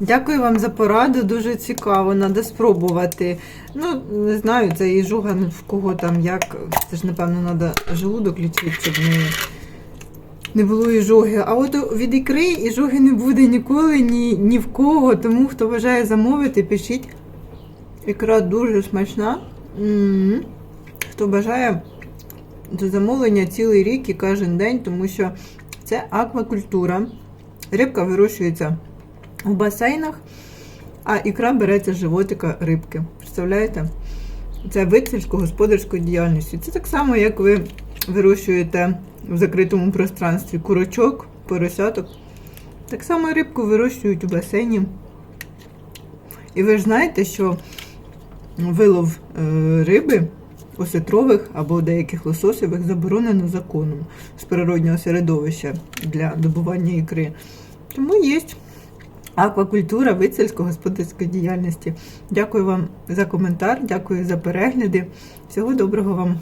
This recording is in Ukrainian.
Дякую вам за пораду, дуже цікаво, треба спробувати. Ну, не знаю, це і жуга ну, в кого там як. Це ж, напевно, треба желудок лічити, щоб не, не було іжоги. А от від ікри іжоги не буде ніколи ні, ні в кого. Тому хто бажає замовити, пишіть. Ікра дуже смачна. М. Хто бажає до замовлення цілий рік і кожен день, тому що це аквакультура. Рибка вирощується в басейнах, а ікра береться з животика рибки. Представляєте? Це вид сільськогосподарської діяльності. Це так само, як ви вирощуєте в закритому пространстві курочок, поросяток. Так само рибку вирощують у басейні. І ви ж знаєте, що вилов е, риби осетрових або деяких лососевих заборонено законом з природнього середовища для добування ікри. Тому є аквакультура, вид сільськогосподарської діяльності. Дякую вам за коментар, дякую за перегляди. Всього доброго вам!